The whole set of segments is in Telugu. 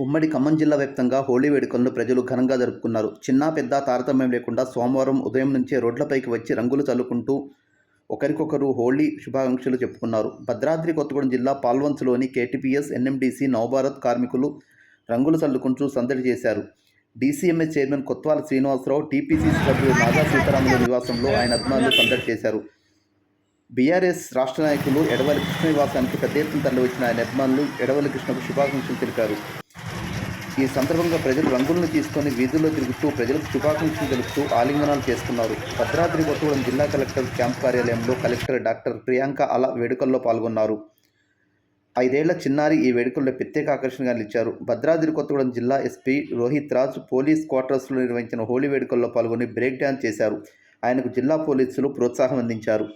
ఉమ్మడి ఖమ్మం జిల్లా వ్యాప్తంగా హోళీ వేడుకలను ప్రజలు ఘనంగా జరుపుకున్నారు. చిన్న పెద్ద తారతమ్యం లేకుండా సోమవారం ఉదయం నుంచే రోడ్లపైకి వచ్చి రంగులు చల్లుకుంటూ ఒకరికొకరు హోళీ శుభాకాంక్షలు చెప్పుకున్నారు. భద్రాద్రి కొత్తగూడెం జిల్లా పాల్వంచులోని కేటీపీఎస్ ఎన్ఎండిసి నవభారత్ కార్మికులు రంగులు చల్లుకుంటూ సందడి చేశారు. DCMS chairman Kothwala Srinivasarao TPCC సభ్యులు నాగా సీతారాముల నివాసంలో ఆయన అభిమానులు సందడి చేశారు. బీఆర్ఎస్ రాష్ట్ర నాయకులు ఎడవలి కృష్ణ నివాసానికి పెద్ద ఎత్తున తరలివచ్చిన ఆయన అభిమానులు ఎడవలి కృష్ణకు శుభాకాంక్షలు తెలిపారు. ఈ సందర్భంగా ప్రజలు రంగులను తీసుకొని వీధుల్లో తిరుగుతూ ప్రజలకు శుభాకాంక్షలు తెలుపుతూ ఆలింగనాలు చేసుకున్నారు భద్రాద్రి కొత్తగూడెం జిల్లా కలెక్టర్ క్యాంప్ కార్యాలయంలో కలెక్టర్ డాక్టర్ ప్రియాంక అల వేడుకల్లో పాల్గొన్నారు. ఐదేళ్ళ చిన్నారి ఈ వేడుకల్లో ప్రత్యేక ఆకర్షణగా నిలిచారు. భద్రాద్రి కొత్తగూడెం జిల్లా ఎస్పీ రోహిత్ రాజ్ పోలీస్ క్వార్టర్స్లో నిర్వహించిన హోలీ వేడుకల్లో పాల్గొని బ్రేక్ డ్యాన్స్ చేశారు. ఆయనకు జిల్లా పోలీసులు ప్రోత్సాహం అందించారు.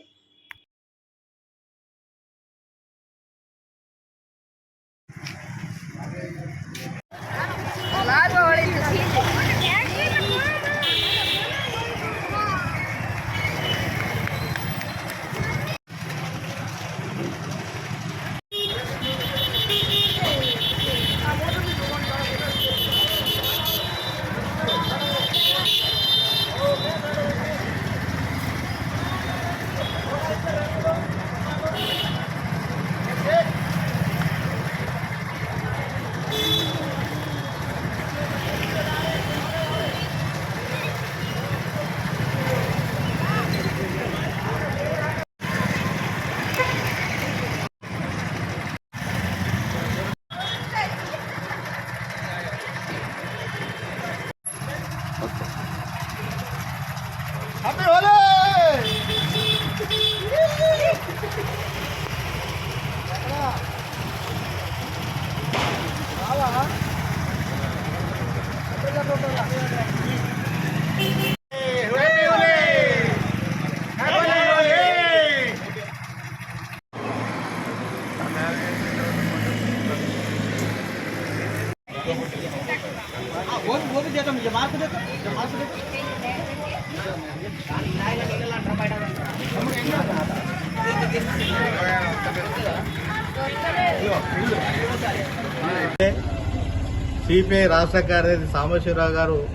సిపిఐ రాష్ట్ర కార్యదర్శి సాంబశివరావు గారు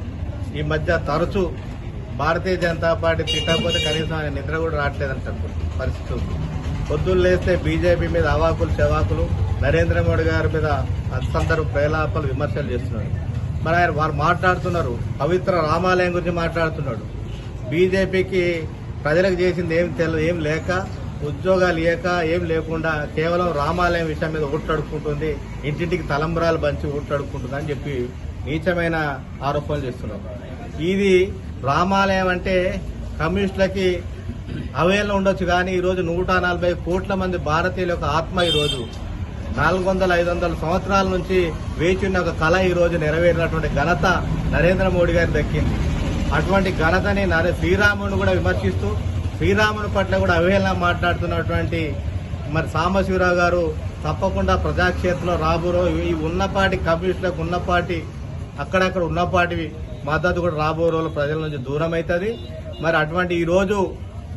ఈ మధ్య తరచూ భారతీయ జనతా పార్టీ తిట్టకపోతే కనీసం ఆయన నిద్ర కూడా రావట్లేదంటారు. పరిస్థితి ఉంది. పొద్దున్న లేస్తే బీజేపీ మీద అవాకులు చెవాకులు నరేంద్ర మోడీ గారి మీద అందరూ ప్రేలాపలు విమర్శలు చేస్తున్నారు. మరి ఆయన వారు మాట్లాడుతున్నారు. పవిత్ర రామాలయం గురించి మాట్లాడుతున్నాడు. బీజేపీకి ప్రజలకు చేసింది ఏం తెలియదు ఏం లేక ఉద్యోగాలు లేక ఏం లేకుండా కేవలం రామాలయం విషయం మీద ఓట్లడుకుంటుంది ఇంటింటికి తలంబరాలు పంచి ఓట్లడుకుంటుంది అని చెప్పి నీచమైన ఆరోపణలు చేస్తున్నారు. ఇది రామాలయం అంటే కమ్యూనిస్టులకి అవేళ ఉండొచ్చు కానీ ఈరోజు నూట నలభై కోట్ల మంది భారతీయుల యొక్క ఆత్మ ఈరోజు నాలుగు వందల ఐదు వందల సంవత్సరాల నుంచి వేచి ఉన్న ఒక కళ ఈరోజు నెరవేరినటువంటి ఘనత నరేంద్ర మోడీ గారి దక్కింది అటువంటి ఘనతని నరే శ్రీరాముని కూడా విమర్శిస్తూ శ్రీరాముని పట్ల కూడా అవహేళన మాట్లాడుతున్నటువంటి మరి సాంబశివరావు గారు తప్పకుండా ప్రజాక్షేత్రంలో రాబోరో. ఈ ఉన్నపాటి కమ్యూనిస్టులకు ఉన్నపాటి అక్కడక్కడ ఉన్నపాటి మద్దతు కూడా రాబో రోజులు ప్రజల నుంచి దూరం అవుతుంది మరి అటువంటి ఈరోజు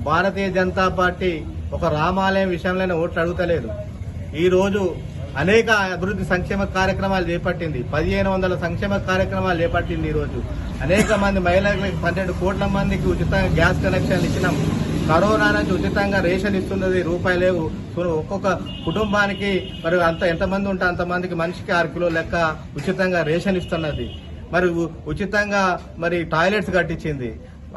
భారతీయ జనతా పార్టీ ఒక రామాలయం విషయంలోనే ఓట్లు అడుగుతలేదు. ఈరోజు అనేక అభివృద్ధి సంక్షేమ కార్యక్రమాలు చేపట్టింది. పదిహేను వందల సంక్షేమ కార్యక్రమాలు చేపట్టింది ఈ రోజు. అనేక మంది మహిళలకు పన్నెండు కోట్ల మందికి ఉచితంగా గ్యాస్ కనెక్షన్ ఇచ్చినాం. కరోనా నుంచి ఉచితంగా రేషన్ ఇస్తున్నది రూపాయి లేవు. ఒక్కొక్క కుటుంబానికి మరి అంత ఎంతమంది ఉంటే అంతమందికి మనిషికి ఆరు కిలో లెక్క ఉచితంగా రేషన్ ఇస్తున్నది. మరి ఉచితంగా మరి టాయిలెట్స్ కట్టించింది.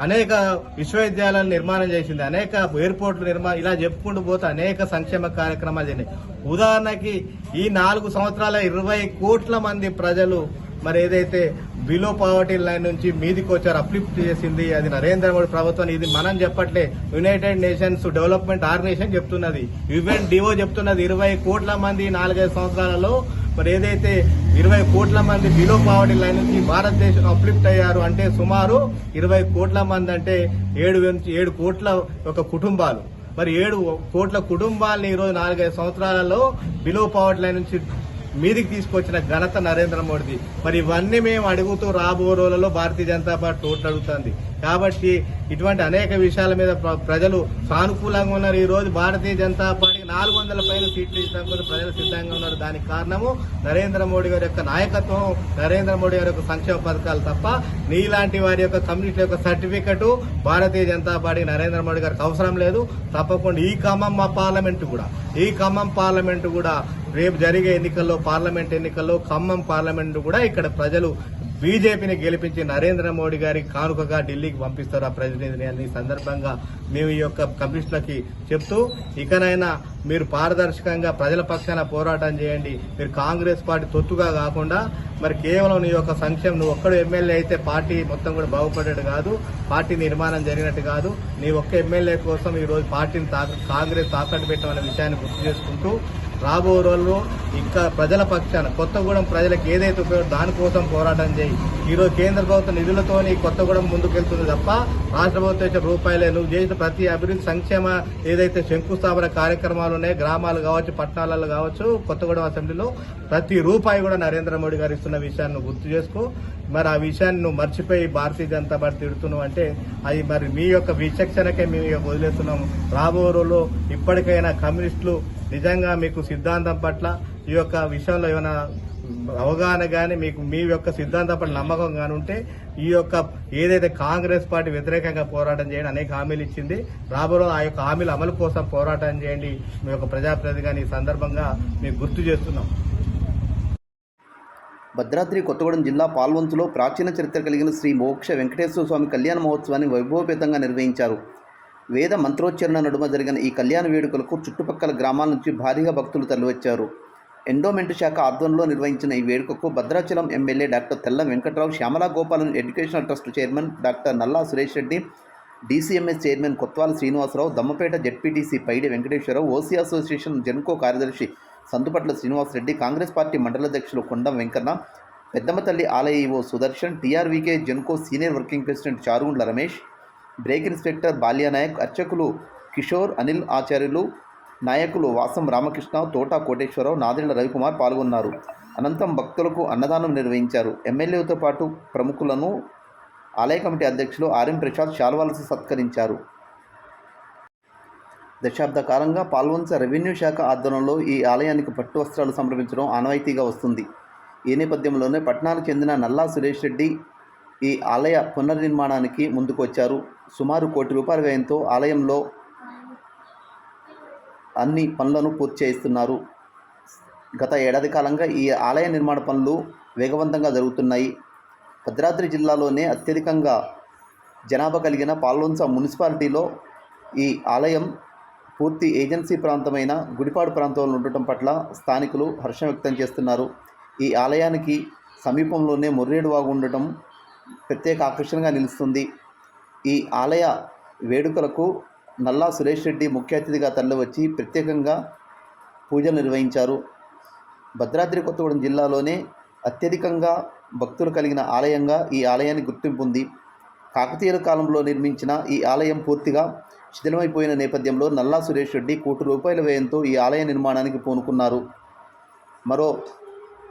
అనేక విశ్వవిద్యాలయాలు నిర్మాణం చేసింది. అనేక ఎయిర్పోర్ట్లు నిర్మాణం ఇలా చెప్పుకుంటూ పోతే అనేక సంక్షేమ కార్యక్రమాలు జరిగినాయి. ఉదాహరణకి ఈ నాలుగు సంవత్సరాల ఇరవై కోట్ల మంది ప్రజలు మరి ఏదైతే బిలో పావర్టీ లైన్ నుంచి మీదికి వచ్చారు అప్లిఫ్ట్ చేసింది అది నరేంద్ర మోడీ ప్రభుత్వం ఇది మనం చెప్పట్లే. యునైటెడ్ నేషన్స్ డెవలప్మెంట్ ఆర్గనైజేషన్ చెప్తున్నది యుఎన్ డిఓ చెప్తున్నది ఇరవై కోట్ల మంది నాలుగైదు సంవత్సరాలలో మరి ఏదైతే ఇరవై కోట్ల మంది బిలో పావర్టీ లైన్ నుంచి భారతదేశం అప్లిఫ్ట్ అయ్యారు అంటే సుమారు ఇరవై కోట్ల మంది అంటే ఏడు ఏడు కోట్ల ఒక కుటుంబాలు. మరి ఏడు కోట్ల కుటుంబాలని ఈరోజు నాలుగైదు సంవత్సరాలలో బిలో పావర్టీ లైన్ నుంచి మీదికి తీసుకొచ్చిన ఘనత నరేంద్ర మోడీది. మరి ఇవన్నీ మేము అడుగుతూ రాబో రోజులలో భారతీయ జనతా పార్టీ ఓట్లు అడుగుతుంది. కాబట్టి ఇటువంటి అనేక విషయాల మీద ప్ర- ప్రజలు సానుకూలంగా ఉన్నారు. ఈ రోజు భారతీయ జనతా పార్టీకి నాలుగు వందల పైన సీట్లు ఇస్తాం ప్రజలు సిద్ధంగా ఉన్నారు. దానికి కారణము నరేంద్ర మోడీ గారి యొక్క నాయకత్వం నరేంద్ర మోడీ గారి యొక్క సంక్షేమ పథకాలు తప్ప నీలాంటి వారి యొక్క కమ్యూనిటీ యొక్క సర్టిఫికెట్ భారతీయ జనతా పార్టీ నరేంద్ర మోడీ గారికి అవసరం లేదు. తప్పకుండా ఈ ఖమ్మం మా పార్లమెంట్ కూడా ఈ ఖమ్మం పార్లమెంట్ కూడా రేపు జరిగే ఎన్నికల్లో పార్లమెంట్ ఎన్నికల్లో ఖమ్మం పార్లమెంట్ కూడా ఇక్కడ ప్రజలు బీజేపీని గెలిపించి నరేంద్ర మోడీ గారి కానుకగా ఢిల్లీకి పంపిస్తారు ఆ ప్రతినిధిని అని సందర్భంగా మేము ఈ యొక్క కమిషన్లకి చెప్తూ ఇకనైనా మీరు పారదర్శకంగా ప్రజల పక్షాన పోరాటం చేయండి. మీరు కాంగ్రెస్ పార్టీ తొత్తుగా కాకుండా మరి కేవలం నీ యొక్క సంక్షేమం నువ్వు ఒక్కడు ఎమ్మెల్యే అయితే పార్టీ మొత్తం కూడా బాగుపడేది కాదు పార్టీ నిర్మాణం జరిగినట్టు కాదు. నీ ఒక్క ఎమ్మెల్యే కోసం ఈరోజు పార్టీని కాంగ్రెస్ తాకట్టు పెట్టమనే విషయాన్ని గుర్తు చేసుకుంటూ రాబో రోజుల్లో ఇంకా ప్రజల పక్షాన కొత్తగూడెం ప్రజలకు ఏదైతే ఉపయోగం దానికోసం పోరాటం చేయి. ఈరోజు కేంద్ర ప్రభుత్వ నిధులతోని కొత్తగూడెం ముందుకెళ్తుంది తప్ప రాష్ట్ర ప్రభుత్వం ఇచ్చే రూపాయలే నువ్వు చేసిన ప్రతి అభివృద్ధి సంక్షేమ ఏదైతే శంకుస్థాపన కార్యక్రమాలు ఉన్నాయి గ్రామాలు కావచ్చు పట్టణాలలో కావచ్చు కొత్తగూడెం అసెంబ్లీలో ప్రతి రూపాయి కూడా నరేంద్ర మోడీ గారు ఇస్తున్న విషయాన్ని గుర్తు చేసుకో. మరి ఆ విషయాన్ని నువ్వు మర్చిపోయి భారతీయ జనతా పార్టీ తిడుతున్నావు అంటే అది మరి మీ యొక్క విచక్షణకే మేము వదిలేస్తున్నాము. రాబో రోజుల్లో ఇప్పటికైనా కమ్యూనిస్టులు నిజంగా మీకు సిద్ధాంతం పట్ల ఈ యొక్క విషయంలో ఏమైనా అవగాహన కానీ మీకు మీ యొక్క సిద్ధాంతం పట్ల నమ్మకం కానీ ఉంటే ఈ యొక్క ఏదైతే కాంగ్రెస్ పార్టీ వ్యతిరేకంగా పోరాటం చేయండి అనేక హామీలు ఇచ్చింది రాబోలో ఆ యొక్క హామీల అమలు కోసం పోరాటం చేయండి మీ యొక్క ప్రజాప్రతినిధిగా ఈ సందర్భంగా మీకు గుర్తు చేస్తున్నాం. భద్రాద్రి కొత్తగూడెం జిల్లా పాల్వంతులో ప్రాచీన చరిత్ర కలిగిన శ్రీ మోక్ష వెంకటేశ్వర స్వామి కళ్యాణ మహోత్సవాన్ని వైభవపేతంగా నిర్వహించారు. వేద మంత్రోచ్చరణ నడుమ జరిగిన ఈ కళ్యాణ వేడుకలకు చుట్టుపక్కల గ్రామాల నుంచి భారీగా భక్తులు తరలివచ్చారు. ఎండోమెంట్ శాఖ ఆధ్వర్యంలో నిర్వహించిన ఈ వేడుకకు Bhadrachalam MLA doctor Tella Venkatrao Shyamala Gopalan educational trust chairman doctor Nalla Suresh Reddy DCMS chairman Kothwala Srinivasarao Dammapeta ZPTC Paidi Venkateswararao OC association Genco కార్యదర్శి సందుపట్ల శ్రీనివాసరెడ్డి కాంగ్రెస్ పార్టీ మండలాధ్యక్షులు కొండం వెంకన్న పెద్దమ్మతల్లి ఆలయ EO Sudarshan TRVK Genco senior working president Charugundla Ramesh brake inspector Balyanayak అర్చకులు కిషోర్ అనిల్ ఆచార్యులు నాయకులు వాసం రామకృష్ణ తోట కోటేశ్వరరావు నాదిళ్ళ రవికుమార్ పాల్గొన్నారు. అనంతరం భక్తులకు అన్నదానం నిర్వహించారు. ఎమ్మెల్యేతో పాటు ప్రముఖులను ఆలయ కమిటీ అధ్యక్షులు ఆర్ఎం ప్రసాద్ శాల్వాలసి సత్కరించారు. దశాబ్ద కాలంగా పాల్వంచ రెవెన్యూ శాఖ ఆధ్వర్యంలో ఈ ఆలయానికి పట్టు వస్త్రాలు సమర్పించడం ఆనవాయితీగా వస్తుంది. ఈ నేపథ్యంలోనే పట్నాలకు చెందిన నల్లా సురేష్ రెడ్డి ఈ ఆలయ పునర్నిర్మాణానికి ముందుకొచ్చారు. సుమారు కోటి రూపాయల వ్యయంతో ఆలయంలో అన్ని పనులను పూర్తి చేస్తున్నారు గత ఏడాది కాలంగా ఈ ఆలయ నిర్మాణ పనులు వేగవంతంగా జరుగుతున్నాయి. భద్రాద్రి జిల్లాలోనే అత్యధికంగా జనాభా కలిగిన పాల్వంచ మున్సిపాలిటీలో ఈ ఆలయం పూర్తి ఏజెన్సీ ప్రాంతమైన గుడిపాడు ప్రాంతంలో ఉండటం పట్ల స్థానికులు హర్షం వ్యక్తం చేస్తున్నారు. ఈ ఆలయానికి సమీపంలోనే ముర్రేడు వాగు ఉండటం ప్రత్యేక ఆకర్షణగా నిలుస్తుంది. ఈ ఆలయ వేడుకలకు నల్లా సురేష్ రెడ్డి ముఖ్య అతిథిగా తరలివచ్చి ప్రత్యేకంగా పూజలు నిర్వహించారు. భద్రాద్రి కొత్తగూడెం జిల్లాలోనే అత్యధికంగా భక్తులు కలిగిన ఆలయంగా ఈ ఆలయాన్ని గుర్తింపు ఉంది. కాకతీయుల కాలంలో నిర్మించిన ఈ ఆలయం పూర్తిగా శిథిలమైపోయిన నేపథ్యంలో నల్లా సురేష్ రెడ్డి కోటి రూపాయల వ్యయంతో ఈ ఆలయ నిర్మాణానికి పూనుకున్నారు. మరో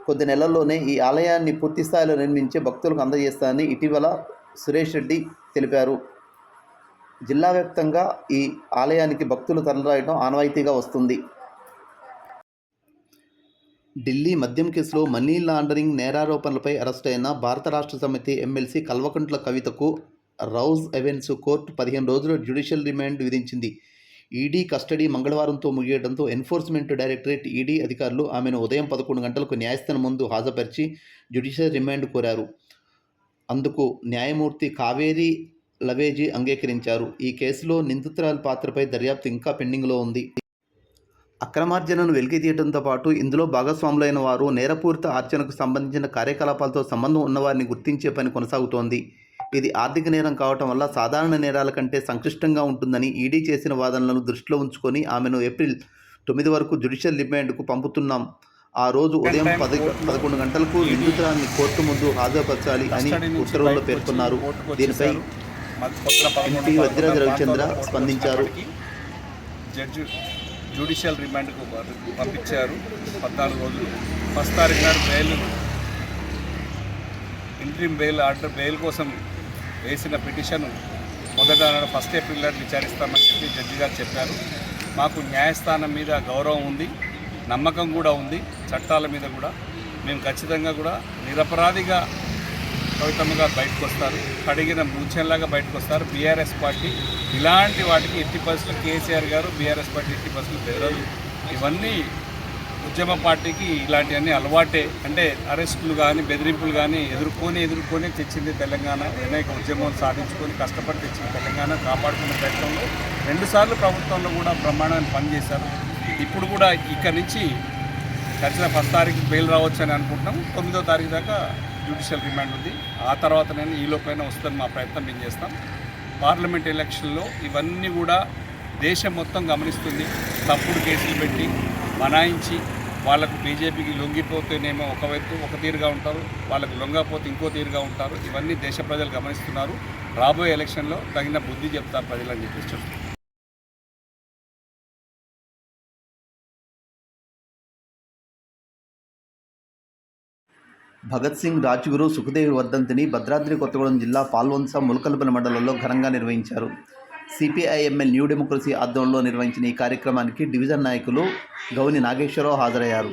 కొద్ది నెలల్లోనే ఈ ఆలయాన్ని పూర్తి స్థాయిలో నిర్మించి భక్తులకు అందజేస్తానని ఇటీవల సురేష్ రెడ్డి తెలిపారు. జిల్లా వ్యాప్తంగా ఈ ఆలయానికి భక్తులు తరలిరాయడం ఆనవాయితీగా వస్తుంది. ఢిల్లీ మద్యం కేసులో మనీ లాండరింగ్ నేరారోపణలపై అరెస్ట్ అయిన భారత రాష్ట్ర సమితి ఎమ్మెల్సీ కల్వకుంట్ల కవితకు రౌజ్ ఎవెన్స్ కోర్టు పదిహేను రోజుల జ్యుడిషియల్ రిమాండ్ విధించింది. ఈడీ కస్టడీ మంగళవారంతో ముగియడంతో ఎన్ఫోర్స్మెంట్ డైరెక్టరేట్ ఈడీ అధికారులు ఆమెను ఉదయం పదకొండు గంటలకు న్యాయస్థానం ముందు హాజరుపరిచి జ్యుడిషియల్ రిమాండ్ కోరారు. అందుకు న్యాయమూర్తి కావేరి లవేజీ అంగీకరించారు. ఈ కేసులో నిందితురాల పాత్రపై దర్యాప్తు ఇంకా పెండింగ్లో ఉంది. అక్రమార్జనను వెలికి తీయడంతో పాటు ఇందులో భాగస్వాములైన వారు నేరపూరిత ఆర్జనకు సంబంధించిన కార్యకలాపాలతో సంబంధం ఉన్నవారిని గుర్తించే పని కొనసాగుతోంది. ఇది ఆర్థిక నేరం కావటం వల్ల సాధారణ నేరాల కంటే సంక్లిష్టంగా ఉంటుందని ఈడీ చేసిన వాదనలను దృష్టిలో ఉంచుకొని ఆమెను ఏప్రిల్ తొమ్మిది వరకు జ్యుడిషియల్ రిమాండ్కు పంపుతున్నాం. ఆ రోజు ఉదయం పది పదకొండు గంటలకు నిందితురాన్ని కోర్టు ముందు హాజరుపరచాలి అని ఉత్తర్వుల్లో పేర్కొన్నారు. దీనిపై ఎంపీ వజ్రాజ రవిచంద్ర స్పందించారు. జడ్జి జ్యుడిషియల్ రిమాండ్కు పంపించారు. పద్నాలుగు రోజులు. ఫస్ట్ తారీఖు నాడు bail interim bail order bail కోసం వేసిన పిటిషన్ మొదట ఫస్ట్ ఏప్రిల్ నాడు విచారిస్తామని చెప్పి జడ్జి గారు చెప్పారు. మాకు న్యాయస్థానం మీద గౌరవం ఉంది నమ్మకం కూడా ఉంది చట్టాల మీద కూడా. మేము ఖచ్చితంగా కూడా నిరపరాధిగా కవితమ్మ గారు బయటకు వస్తారు కడిగిన మూచెల్లాగా బయటకు వస్తారు. బీఆర్ఎస్ పార్టీ ఇలాంటి వాటికి ఎట్టి పరిస్థితులు కేసీఆర్ గారు బీఆర్ఎస్ పార్టీ ఎట్టి పరిస్థితులు బెదరదు. ఇవన్నీ ఉద్యమ పార్టీకి ఇలాంటివన్నీ అలవాటే. అంటే అరెస్టులు కానీ బెదిరింపులు కానీ ఎదుర్కొని ఎదుర్కొని తెచ్చింది తెలంగాణ. అనేక ఉద్యమం సాధించుకొని కష్టపడి తెచ్చింది తెలంగాణ కాపాడుకున్న ప్రయత్నంలో రెండుసార్లు ప్రభుత్వంలో కూడా ప్రమాణాన్ని పనిచేశారు. ఇప్పుడు కూడా ఇక్కడి నుంచి ఖచ్చిత ఫస్ట్ తారీఖు బెయిల్ రావచ్చు అని అనుకుంటున్నాం. తొమ్మిదో తారీఖు దాకా జ్యుడిషియల్ రిమాండ్ ఉంది. ఆ తర్వాత నేను ఈ లోపైన వస్తుంది మా ప్రయత్నం మేము చేస్తాం. పార్లమెంట్ ఎలక్షన్లో ఇవన్నీ కూడా దేశం మొత్తం గమనిస్తుంది. తప్పుడు కేసులు పెట్టి బనాయించి వాళ్ళకు బీజేపీకి లొంగిపోతేనేమో ఒకవైపు ఒక తీరుగా ఉంటారు వాళ్ళకు లొంగపోతే ఇంకో తీరుగా ఉంటారు. ఇవన్నీ దేశ ప్రజలు గమనిస్తున్నారు. రాబోయే ఎలక్షన్లో తగిన బుద్ధి చెప్తారు ప్రజలని చెప్పేసి చెప్తున్నారు. భగత్ సింగ్ రాజ్గురు సుఖదేవి వర్ధంతిని భద్రాద్రి కొత్తగూడెం జిల్లా పాల్వంచ ములకల్పన మండలంలో ఘనంగా నిర్వహించారు. సిపిఐఎంఎల్ న్యూ డెమోక్రసీ ఆధ్వర్యంలో నిర్వహించిన ఈ కార్యక్రమానికి డివిజన్ నాయకులు గౌని నాగేశ్వరరావు హాజరయ్యారు.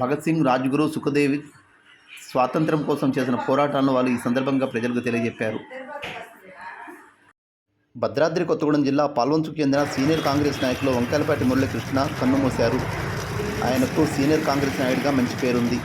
భగత్ సింగ్ రాజ్గురు సుఖదేవి స్వాతంత్ర్యం కోసం చేసిన పోరాటాలను వాళ్ళు ఈ సందర్భంగా ప్రజలకు తెలియజెప్పారు. భద్రాద్రి కొత్తగూడెం జిల్లా పాల్వంచుకు చెందిన సీనియర్ కాంగ్రెస్ నాయకులు వంకాయలపాటి మురళీకృష్ణ కన్నుమూశారు. ఆయనకు సీనియర్ కాంగ్రెస్ నాయుడిగా మంచి పేరుంది.